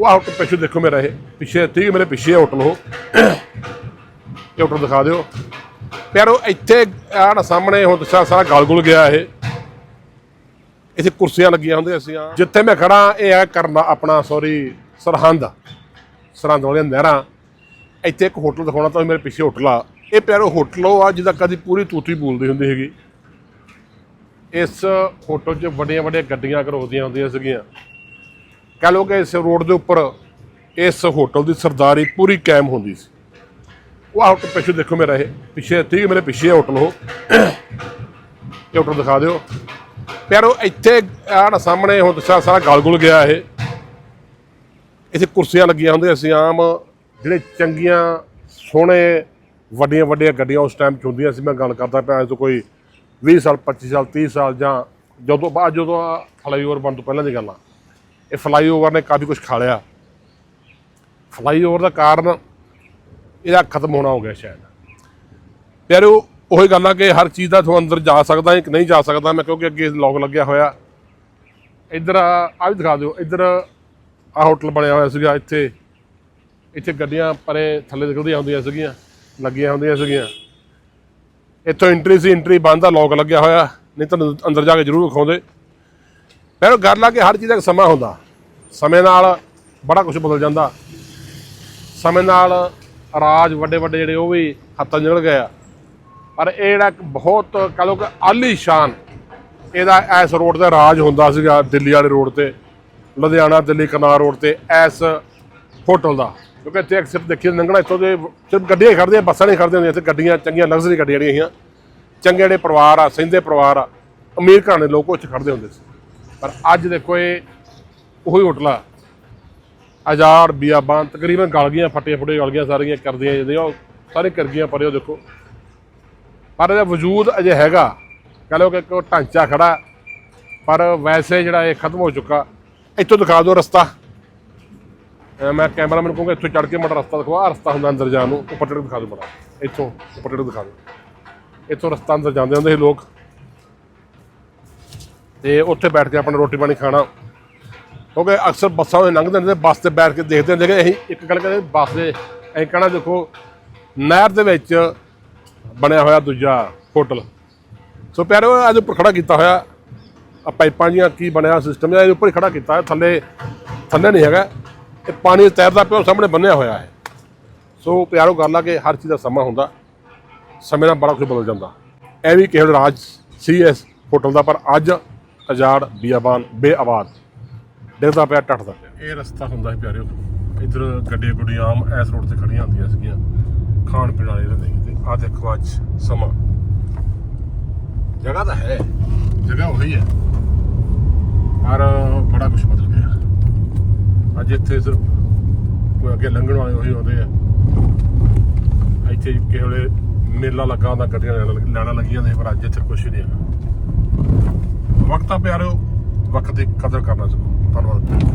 ਉਹ ਆਊਟ ਪਿੱਛੇ ਦੇਖੋ ਮੇਰਾ ਇਹ। ਪਿੱਛੇ ਠੀਕ ਹੈ ਮੇਰੇ ਪਿੱਛੇ ਹੋਟਲ ਉਹ ਇਹ ਹੋਟਲ ਦਿਖਾ ਦਿਓ। ਪਿਆਰੋ, ਇੱਥੇ ਆਹ ਨਾ ਸਾਹਮਣੇ ਹੁਣ ਦੱਸਿਆ ਸਾਰਾ ਗਲ ਗੁਲ ਗਿਆ ਇਹ। ਇੱਥੇ ਕੁਰਸੀਆਂ ਲੱਗੀਆਂ ਹੁੰਦੀਆਂ ਸੀ ਜਿੱਥੇ ਮੈਂ ਖੜਾ ਇਹ ਹੈ ਕਰਨਾ ਆਪਣਾ ਸੌਰੀ ਸਰਹੰਦ ਸਰਹੰਦ ਵਾਲੀਆਂ ਨਹਿਰਾਂ। ਇੱਥੇ ਇੱਕ ਹੋਟਲ ਦਿਖਾਉਣਾ ਤਾਂ ਮੇਰੇ ਪਿੱਛੇ ਹੋਟਲ ਆ। ਇਹ ਪਿਆਰੋ, ਹੋਟਲ ਉਹ ਆ ਜਿਹਦਾ ਕਦੀ ਪੂਰੀ ਤੂਤੀ ਬੋਲਦੀ ਹੁੰਦੀ ਹੈਗੀ ਇਸ ਹੋਟਲ 'ਚ ਵੱਡੀਆਂ ਵੱਡੀਆਂ ਗੱਡੀਆਂ ਘਰੋਦੀਆਂ ਹੁੰਦੀਆਂ ਸੀਗੀਆਂ। ਕਹ ਲੋ ਕਿ ਇਸ ਰੋਡ ਦੇ ਉੱਪਰ ਇਸ ਹੋਟਲ ਦੀ ਸਰਦਾਰੀ ਪੂਰੀ ਕਾਇਮ ਹੁੰਦੀ ਸੀ। ਉਹ ਆਊਟ ਪਿੱਛੇ ਦੇਖੋ ਮੇਰਾ ਇਹ, ਪਿੱਛੇ ਠੀਕ ਮੇਰੇ ਪਿੱਛੇ ਹੋਟਲ ਉਹ। ਇਹ ਹੋਟਲ ਦਿਖਾ ਦਿਓ। ਪਿਆਰੋ, ਇੱਥੇ ਆਹ ਸਾਹਮਣੇ ਹੁਣ ਦੱਸਿਆ ਸਾਰਾ ਗਲਗੁਲ ਗਿਆ ਇਹ। ਇੱਥੇ ਕੁਰਸੀਆਂ ਲੱਗੀਆਂ ਹੁੰਦੀਆਂ ਸੀ ਆਮ, ਜਿਹੜੇ ਚੰਗੀਆਂ, ਸੋਹਣੇ, ਵੱਡੀਆਂ ਵੱਡੀਆਂ ਗੱਡੀਆਂ ਉਸ ਟਾਈਮ 'ਚ ਹੁੰਦੀਆਂ ਸੀ। ਮੈਂ ਗੱਲ ਕਰਦਾ ਪਿਆ ਅੱਜ ਤੋਂ ਕੋਈ 20 ਸਾਲ 25 ਸਾਲ 30 ਸਾਲ ਜਾਂ ਜਦੋਂ ਬਾਅਦ ਜਦੋਂ ਫਲਾਈਓਵਰ ਬਣ ਤੋਂ ਪਹਿਲਾਂ ਦੀ ਗੱਲ ਆ। ਇਹ ਫਲਾਈਓਵਰ ਨੇ ਕਾਫੀ ਕੁਝ ਖਾ ਲਿਆ। ਫਲਾਈਓਵਰ ਦਾ ਕਾਰਨ ਇਹਦਾ ਖਤਮ ਹੋਣਾ ਹੋ ਗਿਆ ਸ਼ਾਇਦ। ਪਿਆਰੋ, ਉਹੀ ਗੱਲ ਆ ਕਿ ਹਰ ਚੀਜ਼ ਦਾ ਤੁਹਾਨੂੰ ਅੰਦਰ ਜਾ ਸਕਦਾ ਇੱਕ ਨਹੀਂ ਜਾ ਸਕਦਾ, ਮੈਂ ਕਿਉਂਕਿ ਅੱਗੇ ਲੌਕ ਲੱਗਿਆ ਹੋਇਆ। ਇੱਧਰ ਆ ਵੀ ਦਿਖਾ ਦਿਓ, ਇੱਧਰ ਆ ਹੋਟਲ ਬਣਿਆ ਹੋਇਆ ਸੀਗਾ ਇੱਥੇ। ਇੱਥੇ ਗੱਡੀਆਂ ਪਰੇ ਥੱਲੇ ਨਿਕਲਦੀਆਂ ਹੁੰਦੀਆਂ ਸੀਗੀਆਂ, ਲੱਗੀਆਂ ਹੁੰਦੀਆਂ ਸੀਗੀਆਂ। ਇੱਥੋਂ ਐਂਟਰੀ ਸੀ ਐਂਟਰੀ ਬੰਦ ਆ ਲੌਕ ਲੱਗਿਆ ਹੋਇਆ। ਨਹੀਂ ਤਾਂ ਅੰਦਰ ਜਾ ਕੇ ਜ਼ਰੂਰ ਵਿਖਾਉਂਦੇ। ਪਰ ਗੱਲ ਆ ਕਿ ਹਰ ਚੀਜ਼ ਦਾ ਇੱਕ ਸਮਾਂ ਹੁੰਦਾ। ਸਮੇਂ ਨਾਲ ਬੜਾ ਕੁਝ ਬਦਲ ਜਾਂਦਾ। ਸਮੇਂ ਨਾਲ ਰਾਜ ਵੱਡੇ ਵੱਡੇ ਜਿਹੜੇ ਉਹ ਵੀ ਹੱਥਾਂ 'ਚ ਨਿਕਲ ਗਏ ਆ। ਪਰ ਇਹ ਜਿਹੜਾ ਇੱਕ ਬਹੁਤ ਕਹ ਲਓ ਕਿ ਆਲੀਸ਼ਾਨ ਇਹਦਾ ਐਸ ਰੋਡ ਤੇ ਰਾਜ ਹੁੰਦਾ ਸੀਗਾ ਦਿੱਲੀ ਵਾਲੇ ਰੋਡ ਤੇ, ਲੁਧਿਆਣਾ, ਦਿੱਲੀ ਕਨਾਰ ਰੋਡ ਤੇ ਐਸ ਹੋਟਲ ਦਾ। ਕਿਉਂਕਿ ਇੱਥੇ ਸਿਰਫ ਦੇਖੀਏ ਲੰਘਣਾ ਇੱਥੋਂ ਦੇ ਸਿਰਫ ਗੱਡੀਆਂ ਹੀ ਖੜਦੀਆਂ ਬੱਸਾਂ ਨਹੀਂ ਖੜਦੀਆਂ ਹੁੰਦੀਆਂ, ਇੱਥੇ ਗੱਡੀਆਂ, ਚੰਗੀਆਂ ਲਗਜ਼ਰੀ ਗੱਡੀਆਂ ਜਿਹੜੀਆਂ ਹੈਗੀਆਂ। ਚੰਗੇ ਜਿਹੜੇ ਪਰਿਵਾਰ ਆ ਸਿੰਧੇ ਪਰਿਵਾਰ ਆ, ਅਮੀਰ ਘਰਾਂ ਦੇ ਲੋਕ ਉੱਥੇ ਖੜਦੇ ਹੁੰਦੇ ਸੀ। ਪਰ ਅੱਜ ਦੇਖੋ ਇਹ ਉਹੀ ਹੋਟਲ। ਆ ਆਜ਼ਾਦ ਬਿਆਬਾਨ ਤਕਰੀਬਨ ਗਲ ਗਈਆਂ ਫੱਟੀਆਂ ਫੁੱਟੇ ਗਲ ਗਈਆਂ ਸਾਰੀਆਂ ਕਰਦੀਆਂ ਜਿਹੜੀਆਂ ਉਹ ਸਾਰੇ ਕਰ ਗਈਆਂ ਪਰੇ ਉਹ ਦੇਖੋ। ਪਰ ਇਹਦਾ ਵਜੂਦ ਅਜੇ ਹੈਗਾ। ਕਹ ਲਓ ਕਿ ਇੱਕ ਢਾਂਚਾ ਖੜਾ। ਪਰ ਵੈਸੇ ਜਿਹੜਾ ਇਹ ਖਤਮ ਹੋ ਚੁੱਕਾ, ਇੱਥੋਂ ਦਿਖਾ ਦਿਓ ਰਸਤਾ। ਮੈਂ ਕੈਮਰਾਮੈਨ ਕਹੂੰਗਾ ਇੱਥੋਂ ਚੜ ਕੇ ਮੜਾ ਰਸਤਾ ਦਿਖਾਓ। ਆਹ ਰਸਤਾ ਹੁੰਦਾ ਅੰਦਰ ਜਾਣ ਨੂੰ। ਉੱਪਰ ਟਿਕਟ ਦਿਖਾ ਦਿਓ ਮੜਾ। ਇੱਥੋਂ ਉੱਪਰ ਟੇੜ ਦਿਖਾ ਦਿਓ। ਇੱਥੋਂ ਰਸਤਾ ਅੰਦਰ ਜਾਂਦੇ ਹੁੰਦੇ ਸੀ ਲੋਕ। ਤੇ ਉੱਥੇ ਬੈਠ ਕੇ ਆਪਣਾ ਰੋਟੀ ਪਾਣੀ ਖਾਣਾ। ਕਿਉਂਕਿ ਅਕਸਰ ਬੱਸਾਂ ਵਿੱਚ ਲੰਘਦੇ ਨੇ ਬੱਸ ਤੇ ਬੈਠ ਕੇ ਦੇਖਦੇ ਹੁੰਦੇ ਕਿ ਅਸੀਂ ਇੱਕ ਗੱਲ ਕਹਿੰਦੇ, ਬੱਸ ਦੇ, ਅਸੀਂ ਕਹਣਾ ਦੇਖੋ, ਨਹਿਰ ਦੇ ਵਿੱਚ ਬਣਿਆ ਹੋਇਆ ਦੂਜਾ ਹੋਟਲ। ਸੋ ਪਿਆਰੋ, ਇਹਦੇ ਉੱਪਰ ਖੜਾ ਕੀਤਾ ਹੋਇਆ ਆ ਪਾਈਪਾਂ ਜੀਆਂ ਕੀ ਬਣਿਆ ਸਿਸਟਮ ਇਹਦੇ ਉੱਪਰ ਹੀ ਖੜਾ ਕੀਤਾ ਹੈ ਥੱਲੇ ਥੱਲੇ ਨਹੀਂ ਹੈਗਾ। ਇਹ ਪਾਣੀ ਤੈਰਦਾ ਪਿਆ ਸਾਹਮਣੇ ਬੰਨਿਆ ਹੋਇਆ ਹੈ। ਸੋ ਪਿਆਰੋ, ਗੱਲ ਆ ਕਿ ਹਰ ਚੀਜ਼ ਦਾ ਸਮਾਂ ਹੁੰਦਾ, ਸਮੇਂ ਨਾਲ ਬੜਾ ਕੁਝ ਬਦਲ ਜਾਂਦਾ। ਇਹ ਵੀ ਕਿਹੜਾ ਰਾਜ ਸੀ ਇਸ ਹੋਟਲ ਦਾ, ਪਰ ਅੱਜ ਆਜ਼ਾਦ ਬਿਆਬਾਨ, ਬੇਆਬਾਦ। ਡਿੱਗਦਾ ਪਿਆ ਟੱਟਦਾ ਪਿਆ ਇਹ ਰਸਤਾ ਹੁੰਦਾ ਸੀ ਪਿਆਰਿਓ। ਇਧਰ ਗੱਡੀਆਂ ਗੁੱਡੀਆਂ ਆਮ ਐਸ ਰੋਡ ਤੇ ਖੜੀਆਂ ਹੁੰਦੀਆਂ ਸੀਗੀਆਂ। ਖਾਣ ਪੀਣ ਵਾਲੇ ਰਹਿੰਦੇ ਸੀ ਤੇ ਆ ਦੇਖੋ ਅੱਜ ਸਮਾਂ। ਜਗ੍ਹਾ ਤਾਂ ਹੈ। ਜਗ੍ਹਾ ਉਹੀ ਹੈ। ਪਰ ਬੜਾ ਕੁਝ ਬਦਲ ਗਿਆ। ਅੱਜ ਇੱਥੇ ਸਿਰਫ ਕੋਈ ਅੱਗੇ ਲੰਘਣ ਵਾਲੇ ਉਹੀ ਆਉਂਦੇ ਆ। ਇੱਥੇ ਕਿਸੇ ਵੇਲੇ ਮੇਲਾ ਲੱਗਾ ਹੁੰਦਾ, ਗੱਡੀਆਂ ਲੈਣਾ ਲੈਣਾ ਲੱਗੀਆਂ ਨੇ ਪਰ ਅੱਜ ਇੱਥੇ ਕੁਝ ਨਹੀਂ ਹੈਗਾ। ਵਕਤ ਆ ਪਿਆਰਿਓ ਵਕਤ ਦੀ ਕਦਰ ਕਰਨਾ ਸਿੱਖੋ ਧੰਨਵਾਦ।